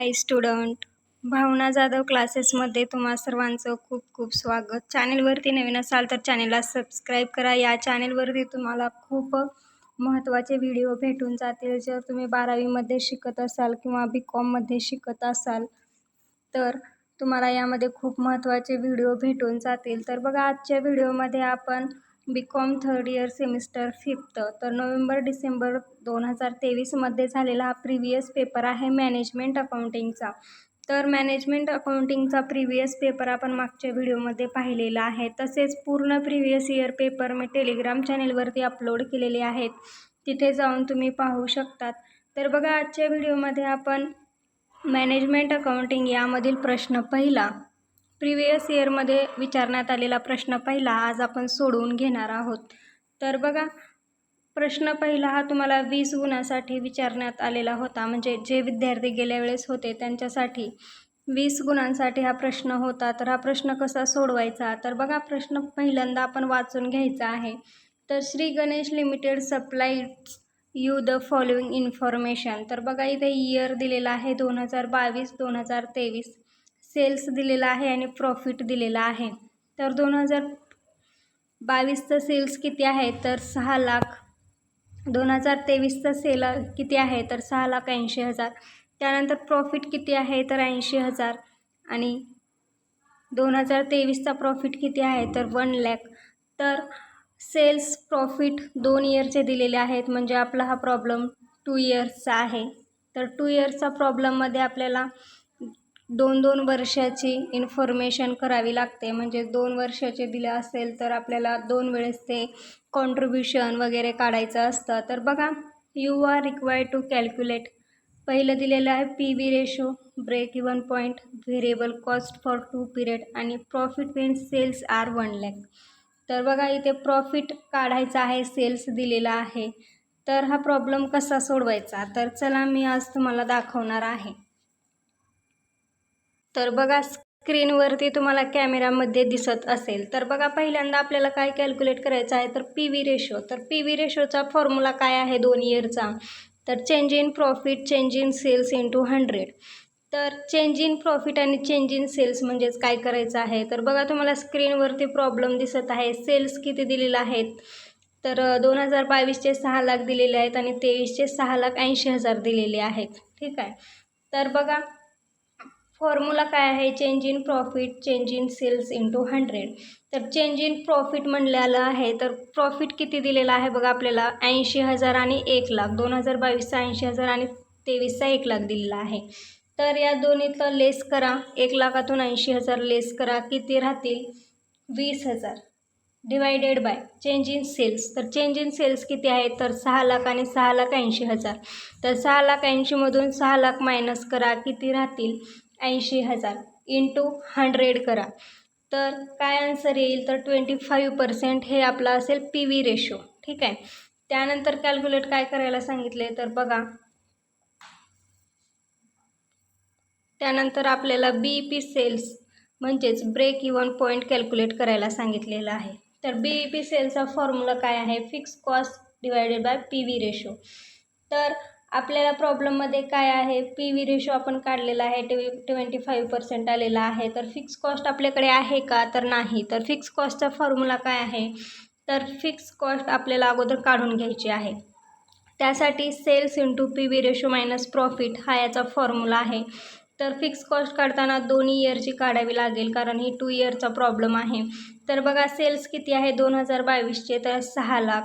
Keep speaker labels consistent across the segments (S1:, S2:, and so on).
S1: हाय student भावना जाधव क्लासेसमध्ये तुम्हा सर्वांचं खूप खूप स्वागत. चॅनेलवरती नवीन असाल तर चॅनेलला सबस्क्राईब करा. या चॅनेलवरती तुम्हाला खूप महत्त्वाचे व्हिडिओ भेटून जातील. जर तुम्ही बारावीमध्ये शिकत असाल किंवा बी कॉममध्ये शिकत असाल तर तुम्हाला यामध्ये खूप महत्त्वाचे व्हिडिओ भेटून जातील. तर बघा आजच्या व्हिडिओमध्ये आपण B Com third year semester fifth तर नोव्हेंबर डिसेंबर दोन हजार तेवीसमध्ये झालेला हा प्रिव्हियस पेपर आहे मॅनेजमेंट अकाउंटिंगचा. तर मॅनेजमेंट अकाउंटिंगचा प्रिव्हियस पेपर आपण मागच्या व्हिडिओमध्ये पाहिलेला आहे. तसेच पूर्ण प्रिव्हियस इयर पेपर मी टेलिग्राम चॅनेलवरती अपलोड केलेले आहेत. तिथे जाऊन तुम्ही पाहू शकतात. तर बघा आजच्या व्हिडिओमध्ये आपण मॅनेजमेंट अकाउंटिंग यामधील प्रश्न पहिला. प्रिव्हियस इयरमध्ये विचारण्यात आलेला प्रश्न पहिला आज आपण सोडवून घेणार आहोत. तर बघा प्रश्न पहिला हा तुम्हाला वीस गुणासाठी विचारण्यात आलेला होता. म्हणजे जे विद्यार्थी गेल्या वेळेस होते त्यांच्यासाठी वीस गुणांसाठी हा प्रश्न होता. तर हा प्रश्न कसा सोडवायचा? तर बघा प्रश्न पहिल्यांदा आपण वाचून घ्यायचा आहे. तर Shri Ganesh limited supplies you the following information. तर बघा इथे इयर दिलेला आहे दोन हजार बावीस दोन हजार तेवीस. सेल्स दिलेला आहे आणि प्रॉफिट दिलेला आहे. तर दोन हजार बावीसचं सेल्स किती आहे? तर सहा लाख दोन हजार तेवीसचं सेल किती आहे? तर सहा लाख ऐंशी हजार. त्यानंतर प्रॉफिट किती आहे? तर ऐंशी हजार. आणि दोन हजार तेवीसचा प्रॉफिट किती आहे? तर वन लॅक तर सेल्स प्रॉफिट दोन इयरचे दिलेले आहेत. म्हणजे आपला हा प्रॉब्लेम टू इयर्सचा आहे. तर टू इयर्सचा प्रॉब्लेममध्ये आपल्याला दोन दोन वर्षाची इन्फॉर्मेशन करावी लागते. म्हणजे दोन वर्षाचे दिले असेल तर आपल्याला दोन वेळेस ते कॉन्ट्रीब्युशन वगैरे काढायचं असतं. तर बघा you are required to calculate पहिलं दिलेलं आहे P V ratio break even point variable cost for two period आणि profit when sales are one lakh तर बघा इथे प्रॉफिट काढायचा आहे सेल्स दिलेला आहे. तर हा प्रॉब्लेम कसा सोडवायचा? तर चला मी आज तुम्हाला दाखवणार आहे. तर बघा स्क्रीनवरती तुम्हाला कॅमेरामध्ये दिसत असेल. तर बघा पहिल्यांदा आपल्याला काय कॅल्क्युलेट करायचं आहे? तर पी व्ही रेशो तर पी व्ही रेशोचा फॉर्म्युला काय आहे दोन इयरचा तर change in profit change in sales into hundred तर चेंज इन प्रॉफिट आणि चेंज इन सेल्स म्हणजेच काय करायचं आहे? तर बघा तुम्हाला स्क्रीनवरती प्रॉब्लेम दिसत आहे. सेल्स किती दिलेले आहेत? तर दोन हजार बावीसचे सहा लाख दिलेले आहेत आणि तेवीसचे सहा लाख ऐंशी हजार दिलेले आहेत. ठीक आहे? तर बघा फॉर्म्युला काय आहे? Change in profit change in sales into hundred तर चेंज इन प्रॉफिट म्हणलेलं आहे तर प्रॉफिट किती दिलेला आहे बघा आपल्याला? ऐंशी हजार आणि एक लाख. दोन हजार बावीसचा ऐंशी हजार आणि तेवीसचा एक लाख दिलेला आहे. तर या दोन्हीतलं लेस करा. एक लाखातून ऐंशी हजार लेस करा. किती राहतील? वीस हजार. Divided by change in sales तर चेंज इन सेल्स किती आहे? तर सहा लाख आणि सहा लाख ऐंशी हजार. तर सहा लाख ऐंशीमधून सहा लाख मायनस करा. किती राहतील? ऐंशी हजार इंटू हंड्रेड करा. तर काय आन्सर येईल? तर ट्वेंटी फाईव्ह पर्सेंट हे आपलं असेल पी व्ही रेशो ठीक आहे? त्यानंतर कॅल्क्युलेट काय करायला सांगितले तर बघा. त्यानंतर आपल्याला बी पी सेल्स म्हणजेच ब्रेक इवन पॉईंट कॅल्क्युलेट करायला सांगितलेलं आहे. तर बी ई पी सेलचा फॉर्म्युला काय आहे? Fix cost divided by P V ratio तर आपल्याला प्रॉब्लेममध्ये काय आहे? पी व्ही रेशो आपण काढलेला आहे ट्वे ट्वेंटी फाईव्ह पर्सेंट आलेला आहे. तर फिक्स कॉस्ट आपल्याकडे आहे का? तर नाही. तर फिक्स कॉस्टचा फॉर्म्युला काय आहे? तर फिक्स कॉस्ट आपल्याला अगोदर काढून घ्यायची आहे. त्यासाठी sales into P V ratio minus profit हा याचा फॉर्म्युला आहे. तर फिक्स कॉस्ट काढताना दोन्ही इयरची काढावी लागेल कारण ही टू इयरचा प्रॉब्लेम आहे. तर बघा सेल्स किती आहे? दोन हजार बावीसचे. तर सहा lakh.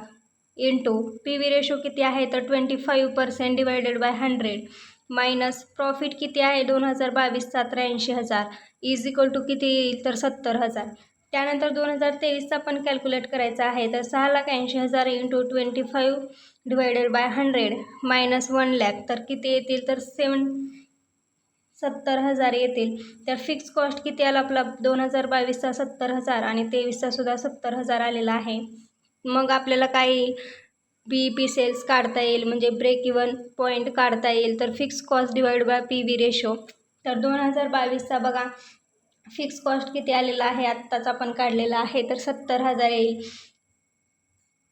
S1: Into P V ratio किती आहे? तर twenty five percent divided by hundred minus profit किती आहे? दोन हजार बावीसचा त्र्याऐंशी हजार. इज इक्वल टू किती येईल? तर सत्तर हजार. त्यानंतर दोन हजार तेवीसचा पण कॅल्क्युलेट करायचा आहे. तर सहा लाख ऐंशी हजार into twenty five divided by hundred minus one lakh तर किती येतील? तर सेवन सत्तर हजार येतील. तर फिक्स कॉस्ट किती आला आपला? दोन हजार बावीसचा सत्तर हजार आणि तेवीसचा सुद्धा सत्तर हजार आलेला आहे. मग आपल्याला काही बी पी सेल्स काढता येईल म्हणजे ब्रेक इवन पॉईंट काढता येईल तर fix cost divide by P V ratio तर दोन हजार बावीसचा बघा फिक्स कॉस्ट किती आलेला आहे? आत्ताच आपण काढलेला आहे तर सत्तर हजार येईल.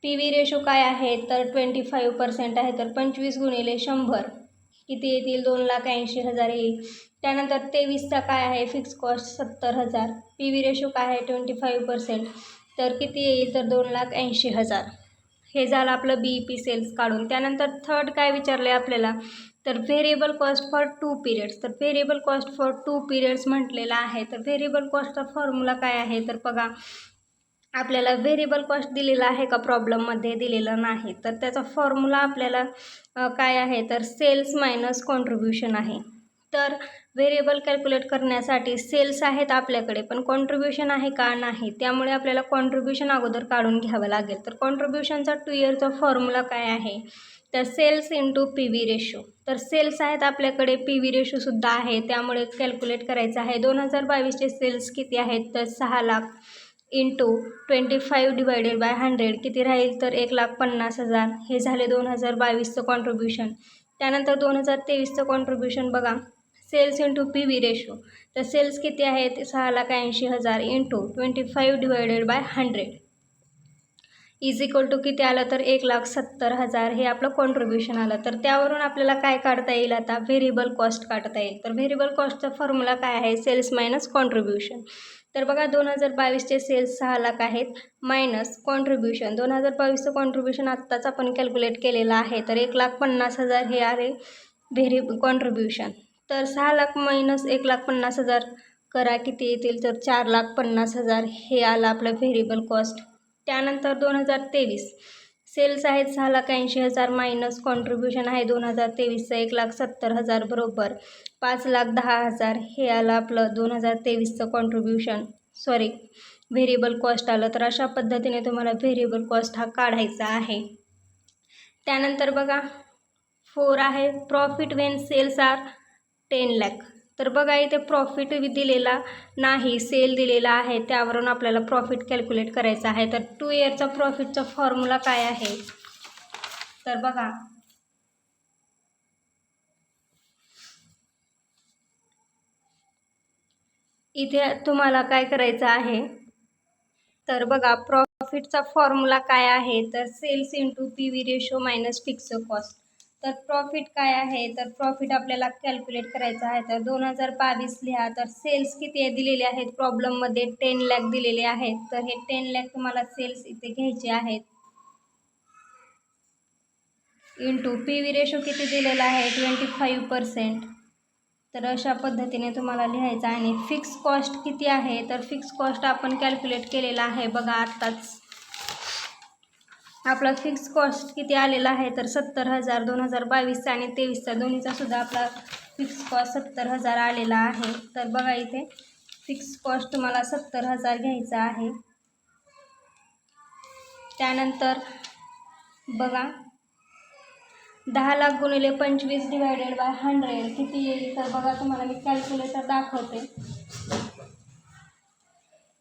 S1: पी व्ही रेशो काय आहे? तर ट्वेंटी फाईव्ह पर्सेंट आहे तर पंचवीस गुणिले शंभर. किती येतील? दोन लाख ऐंशी हजार येईल. त्यानंतर तेवीसचा काय आहे? फिक्स कॉस्ट सत्तर हजार. पी व्ही रेशो काय आहे? ट्वेंटी फाईव्ह पर्सेंट तर किती येईल? तर दोन लाख ऐंशी हजार. हे झालं आपलं बी ई पी सेल्स काढून. त्यानंतर थर्ड काय विचारलं आहे आपल्याला? तर variable cost for two periods तर variable cost for two periods म्हटलेलं आहे. तर व्हेरिएबल कॉस्टचा फॉर्म्युला काय आहे? तर बघा आपल्याला व्हेरिएबल कॉस्ट दिलेला आहे का प्रॉब्लेममध्ये दिलेला नाही. तर त्याचा फॉर्म्युला आपल्याला काय आहे? तर सेल्स मायनस कॉन्ट्रीब्युशन आहे. तर व्हेरिएबल कॅल्क्युलेट करण्यासाठी सेल्स आहेत आपल्याकडे पण कॉन्ट्रीब्युशन आहे का नाही त्यामुळे आपल्याला कॉन्ट्रीब्युशन अगोदर काढून घ्यावं लागेल. तर कॉन्ट्रीब्युशनचा टू इयरचा फॉर्म्युला काय आहे? तर sales into P V ratio तर सेल्स आहेत आपल्याकडे पी व्ही रेशोसुद्धा आहे त्यामुळे कॅल्क्युलेट करायचं आहे. दोन हजार बावीसचे सेल्स किती आहेत? तर सहा lakh into twenty five divided by hundred किती राहील? तर एक लाख पन्नास हजार. हे झाले दोन हजार बावीसचं कॉन्ट्रीब्युशन त्यानंतर दोन हजार तेवीसचं कॉन्ट्रीब्युशन बघा. Sales into P V ratio तर सेल्स किती आहेत? सहा लाख ऐंशी हजार into twenty five divided by hundred is equal to किती आलं तर? एक लाख सत्तर हजार. हे आपलं कॉन्ट्रीब्युशन आलं. तर त्यावरून आपल्याला काय काढता येईल आता? व्हेरिएबल कॉस्ट काढता येईल. तर व्हेरिएबल कॉस्टचा फॉर्म्युला काय आहे? सेल्स मायनस कॉन्ट्रीब्युशन तर बघा दोन हजार बावीसचे सेल्स सहा लाख आहेत मायनस कॉन्ट्रीब्युशन दोन हजार बावीसचं कॉन्ट्रीब्युशन आत्ताच आपण कॅल्क्युलेट केलेलं आहे. तर एक लाख पन्नास हजार हे आहे व्हेरी कॉन्ट्रीब्युशन तर सहा लाख मायनस एक लाख पन्नास हजार करा किती येतील तर चार लाख पन्नास हजार. हे आलं आपलं व्हेरिएबल कॉस्ट त्यानंतर दोन हजार तेवीस. सेल्स आहेत सहा लाख ऐंशी हजार मायनस कॉन्ट्रीब्युशन आहे दोन हजार तेवीसचं एक लाख सत्तर हजार बरोबर. पाच लाख दहा हजार. हे आलं आपलं दोन हजार तेवीसचं कॉन्ट्रीब्युशन सॉरी व्हेरिएबल कॉस्ट आलं. तर अशा पद्धतीने तुम्हाला व्हेरिएबल कॉस्ट हा काढायचा आहे. त्यानंतर बघा फोर आहे. Profit when sales are ten lakh. तर बघा इथे प्रॉफिट दिलेला नाही सेल दिलेला आहे. त्यावरून आपल्याला प्रॉफिट कॅल्क्युलेट करायचं आहे. तर टू इयरचा प्रॉफिटचा फॉर्म्युला काय आहे? तर बघा. इथे तुम्हाला काय करायचं आहे? तर बघा प्रॉफिटचा फॉर्म्युला काय आहे? तर sales into P V ratio minus fix cost तर प्रॉफिट काय आहे? तर प्रॉफिट आपल्याला कॅल्क्युलेट करायचं आहे. तर दोन हजार बावीस लिहा. तर सेल्स किती आहे दिलेले आहेत? प्रॉब्लेममध्ये टेन लॅक दिलेले आहेत. तर हे टेन लॅक तुम्हाला सेल्स इथे घ्यायचे आहेत. इंटू पी व्ही रेशो किती दिलेला आहे? ट्वेंटी फाईव्ह पर्सेंट तर अशा पद्धतीने तुम्हाला लिहायचं आहे. आणि फिक्स कॉस्ट किती आहे? तर फिक्स कॉस्ट आपण कॅल्क्युलेट केलेला आहे. बघा आत्ताच. आपला फिक्स कॉस्ट किती आलेला आहे तर सत्तर हजार दोन हजार बावीसचा आणि तेवीसचा दोन्हीचा सुद्धा आपला फिक्स कॉस्ट सत्तर हजार आलेला आहे. तर बघा इथे फिक्स कॉस्ट तुम्हाला सत्तर हजार घ्यायचा आहे. त्यानंतर बघा दहा लाख गुणिले पंचवीस डिवायडेड बाय हंड्रेड किती येईल? तर बघा तुम्हाला मी कॅल्क्युलेटर दाखवते.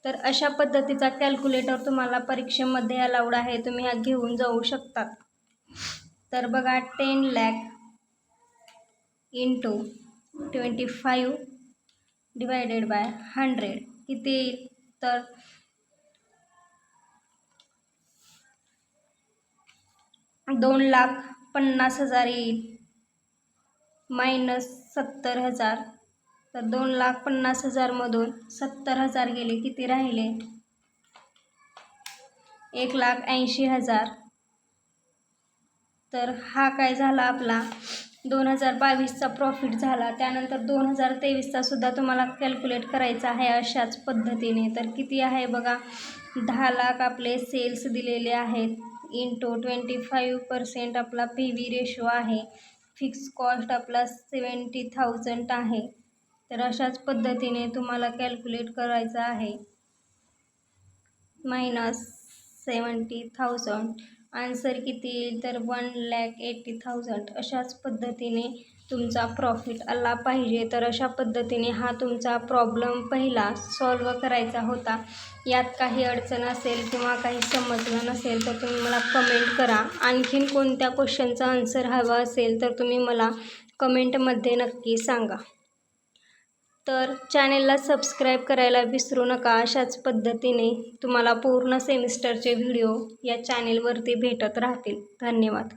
S1: तर अशा पद्धतीचा कॅल्क्युलेटर तुम्हाला परीक्षेमध्ये अलाउड आहे. तुम्ही हा घेऊन जाऊ शकतात. तर बघा ten lakh into twenty five divided by hundred किती येईल? तर दोन लाख पन्नास हजार येईल. मायनस सत्तर हजार. तर दोन लाख पन्नास हजारमधून सत्तर हजार गेले. किती राहिले? एक लाख ऐंशी हजार. तर हा काय झाला आपला? दोन हजार बावीसचा प्रॉफिट झाला. त्यानंतर दोन हजार तेवीसचा सुद्धा तुम्हाला कॅल्क्युलेट करायचा आहे अशाच पद्धतीने. तर किती आहे बघा? दहा लाख आपले सेल्स दिलेले आहेत. इंटू ट्वेंटी फाईव्ह पर्सेंट आपला पी व्ही रेशो आहे. फिक्स कॉस्ट आपला सेवन्टी थाउजंड आहे. तर अशाच पद्धतीने तुम्हाला कॅल्क्युलेट करायचं आहे. मायनस सेवन्टी थाउजंड आन्सर किती येईल तर वन लॅक एटी थाउजंड अशाच पद्धतीने तुमचा प्रॉफिट आला पाहिजे. तर अशा पद्धतीने हा तुमचा प्रॉब्लेम पहिला सॉल्व करायचा होता. यात काही अडचण असेल किंवा काही समजलं नसेल तर तुम्ही मला कमेंट करा. आणखीन कोणत्या क्वेश्चनचा आन्सर हवा असेल तर तुम्ही मला कमेंटमध्ये नक्की सांगा. तर चॅनेलला सबस्क्राईब करायला विसरू नका अशाच पद्धतीने तुम्हाला पूर्ण सेमिस्टरचे व्हिडिओ या चॅनेलवरती भेटत राहतील. धन्यवाद.